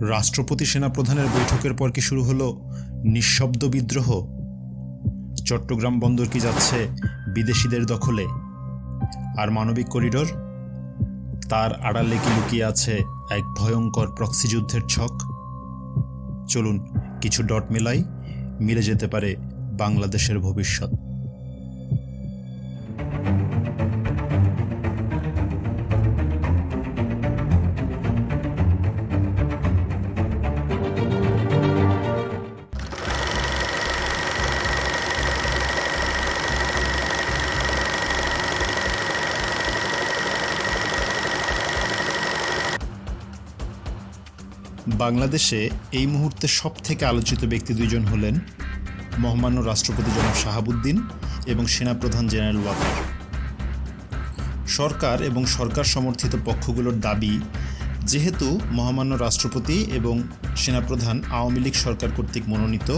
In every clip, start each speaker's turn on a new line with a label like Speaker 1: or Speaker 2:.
Speaker 1: রাষ্ট্রপতি সেনাপ্রধানের বৈঠকের পর কি শুরু হলো নিঃশব্দ বিদ্রোহ? চট্টগ্রাম বন্দর কি যাচ্ছে বিদেশিদের দখলে? আর মানবিক করিডোর? তার আড়ালে কি লুকিয়ে আছে এক ভয়ঙ্কর প্রক্সি যুদ্ধের ছক? চলুন, কিছু ডট মেলাই মিলে যেতে পারে বাংলাদেশের ভবিষ্যৎ। বাংলাদেশে এই মুহূর্তে সব থেকে আলোচিত ব্যক্তি দুইজন হলেন মহামান্য রাষ্ট্রপতি জনাব শাহাবুদ্দিন এবং সেনাপ্রধান জেনারেল ওয়াকার। সরকার এবং সরকার সমর্থিত পক্ষগুলোর দাবি, যেহেতু মহামান্য রাষ্ট্রপতি এবং সেনাপ্রধান আওয়ামী লীগ সরকার কর্তৃক মনোনীত,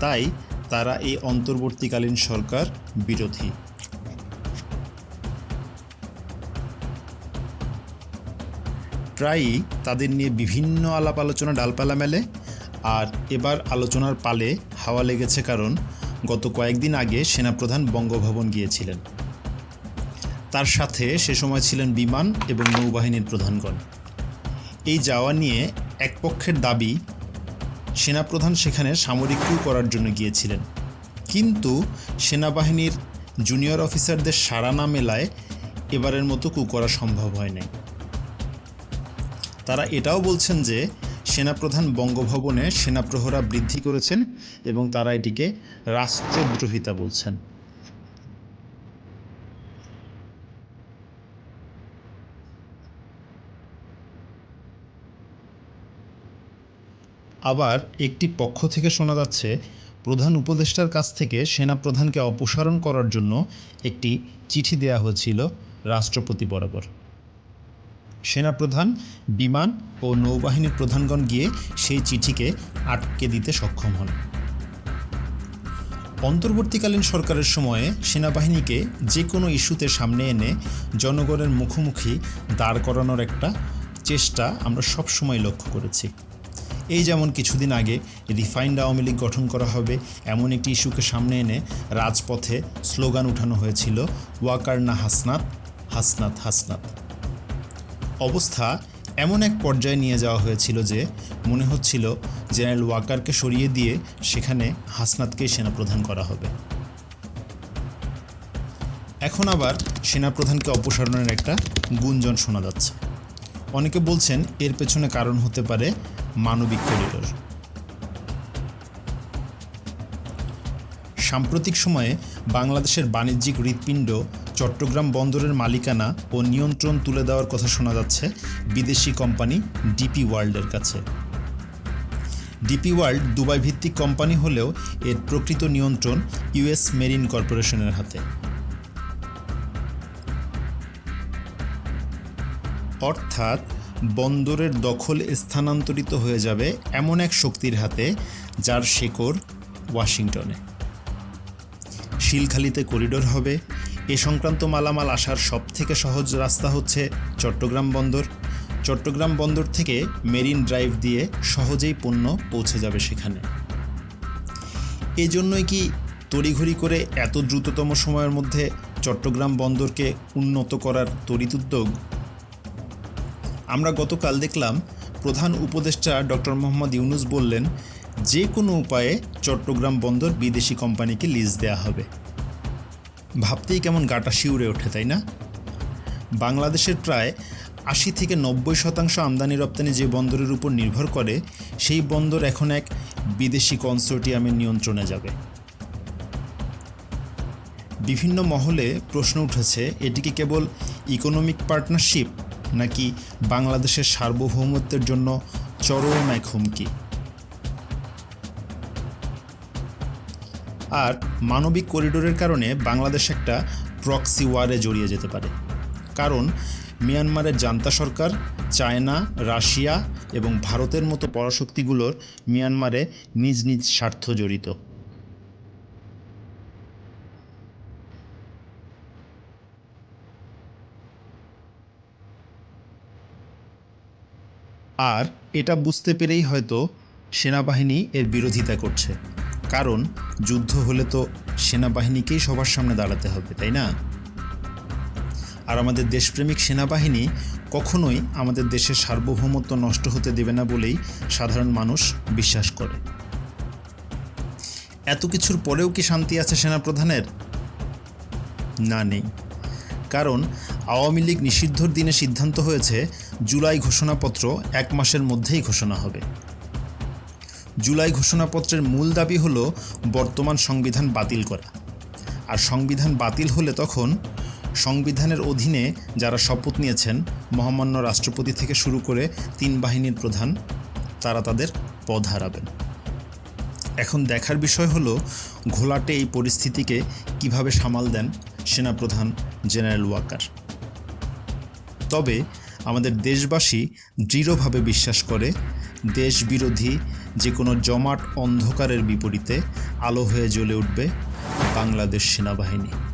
Speaker 1: তাই তারা এই অন্তর্বর্তীকালীন সরকার বিরোধী। প্রায়ই তাদের নিয়ে বিভিন্ন আলাপ আলোচনা ডালপালা মেলে আর এবার আলোচনার পালে হাওয়া লেগেছে কারণ গত কয়েকদিন আগে সেনাপ্রধান বঙ্গভবন গিয়েছিলেন। তার সাথে সে সময় ছিলেন বিমান এবং নৌবাহিনীর প্রধানগণ। এই যাওয়া নিয়ে এক পক্ষের দাবি সেনাপ্রধান সেখানে সামরিক কু করার জন্য গিয়েছিলেন। কিন্তু সেনাবাহিনীর জুনিয়র অফিসারদের সাড়া না মেলায় এবারের মতো কু করা সম্ভব হয় নাই তারা এটাও বলছেন যে সেনাপ্রধান বঙ্গভবনে সেনাপ্রহরা বৃদ্ধি করেছেন এবং তারা এটিকে রাষ্ট্রদ্রোহিতা বলছেন। আবার একটি পক্ষ থেকে শোনা যাচ্ছে, প্রধান উপদেষ্টার কাছ থেকে সেনাপ্রধানকে অপসারণ করার জন্য একটি চিঠি দেয়া হয়েছিল রাষ্ট্রপতি বরাবর। সেনাপ্রধান, বিমান ও নৌবাহিনীর প্রধানগণ গিয়ে সেই চিঠিকে আটকে দিতে সক্ষম হন। অন্তর্বর্তীকালীন সরকারের সময়ে সেনাবাহিনীকে যে কোনো ইস্যুতে সামনে এনে জনগণের মুখোমুখি দাঁড় করানোর একটা চেষ্টা আমরা সব সময় লক্ষ্য করেছি। এই যেমন কিছুদিন আগে রিফাইন্ড আওয়ামী লীগ গঠন করা হবে, এমন একটি ইস্যুকে সামনে এনে রাজপথে স্লোগান উঠানো হয়েছিল, ওয়াকার না হাসনাত হাসনাত হাসনাত। অবস্থা এমন এক পর্যায়ে নিয়ে যাওয়া হয়েছিল যে মনে হচ্ছিল জেনারেল ওয়াকারকে সরিয়ে দিয়ে সেখানে হাসনাতকেই সেনাপ্রধান করা হবে। এখন আবার সেনাপ্রধানকে অপসারণের একটা গুঞ্জন শোনা যাচ্ছে। অনেকে বলছেন এর পেছনে কারণ হতে পারে মানবিক করিডোর। সাম্প্রতিক সময়ে বাংলাদেশের বাণিজ্যিক হৃৎপিণ্ড চট্টগ্রাম বন্দরের মালিকানা ও নিয়ন্ত্রণ তুলে দেওয়ার কথা শোনা যাচ্ছে বিদেশি কোম্পানি ডিপি ওয়ার্ল্ডের কাছে। ডিপি ওয়ার্ল্ড দুবাই ভিত্তিক কোম্পানি হলেও এর প্রকৃত নিয়ন্ত্রণ ইউএস মেরিন কর্পোরেশনের হাতে। অর্থাৎ বন্দরের দখল স্থানান্তরিত হয়ে যাবে এমন এক শক্তির হাতে যার শেকড় ওয়াশিংটনে। শিলখালিতে করিডোর হবে এ সংক্রান্ত মালামাল আসার সব থেকে সহজ রাস্তা হচ্ছে চট্টগ্রাম বন্দর। চট্টগ্রাম বন্দর থেকে মেরিন ড্রাইভ দিয়ে সহজেই পণ্য পৌঁছে যাবে সেখানে। এজন্যই কি তড়িঘড়ি করে এত দ্রুততম সময়ের মধ্যে চট্টগ্রাম বন্দরকে উন্নত করার তড়িৎ উদ্যোগ? আমরা গতকাল দেখলাম প্রধান উপদেষ্টা ডক্টর মোহাম্মদ ইউনুস বললেন, যে কোনো উপায়ে চট্টগ্রাম বন্দর বিদেশি কোম্পানিকে লিজ দেওয়া হবে। ভাবতেই কেমন গাটা শিউরে ওঠে, তাই না? বাংলাদেশের প্রায় আশি থেকে নব্বই শতাংশ আমদানি রপ্তানি যে বন্দরের উপর নির্ভর করে, সেই বন্দর এখন এক বিদেশি কনসোর্টিয়ামের নিয়ন্ত্রণে যাবে। বিভিন্ন মহলে প্রশ্ন উঠেছে, এটি কি কেবল ইকোনমিক পার্টনারশিপ নাকি বাংলাদেশের সার্বভৌমত্বের জন্য চরম এক হুমকি? আর মানবিক করিডোরের কারণে বাংলাদেশ একটা প্রক্সি ওয়ারে জড়িয়ে যেতে পারে। কারণ মিয়ানমারের জান্তা সরকার, চায়না, রাশিয়া এবং ভারতের মতো পরাশক্তিগুলোর মিয়ানমারে নিজ নিজ স্বার্থ জড়িত। আর এটা বুঝতে পেরেই হয়তো সেনাবাহিনী এর বিরোধিতা করছে। কারণ যুদ্ধ হলে তো সেনাবাহিনীকেই সবার সামনে দাঁড়াতে হবে, তাই না? আর আমাদের দেশপ্রেমিক সেনাবাহিনী কখনোই আমাদের দেশের সার্বভৌমত্ব নষ্ট হতে দেবে না বলেই সাধারণ মানুষ বিশ্বাস করে। এত কিছুর পরেও কি শান্তি আছে সেনাপ্রধানের? না, নেই। কারণ আওয়ামী লীগ নিষিদ্ধর দিনে সিদ্ধান্ত হয়েছে, জুলাই ঘোষণাপত্র এক মাসের মধ্যেই ঘোষণা হবে। জুলাই ঘোষণাপত্রের মূল দাবি হলো বর্তমান সংবিধান বাতিল করা। আর সংবিধান বাতিল হলে তখন সংবিধানের অধীনে যারা শপথ নিয়েছেন মহামান্য রাষ্ট্রপতি থেকে শুরু করে তিন বাহিনীর প্রধান, তারা তাদের পদ হারাবেন। এখন দেখার বিষয় হলো ঘোলাটে এই পরিস্থিতিকে কীভাবে সামাল দেন সেনাপ্রধান জেনারেল ওয়াকার। তবে আমাদের দেশবাসী দৃঢ়ভাবে বিশ্বাস করে দেশবিরোধী যে কোনো জমাট অন্ধকারের বিপরীতে আলো হয়ে জ্বলে উঠবে বাংলাদেশ সেনাবাহিনী।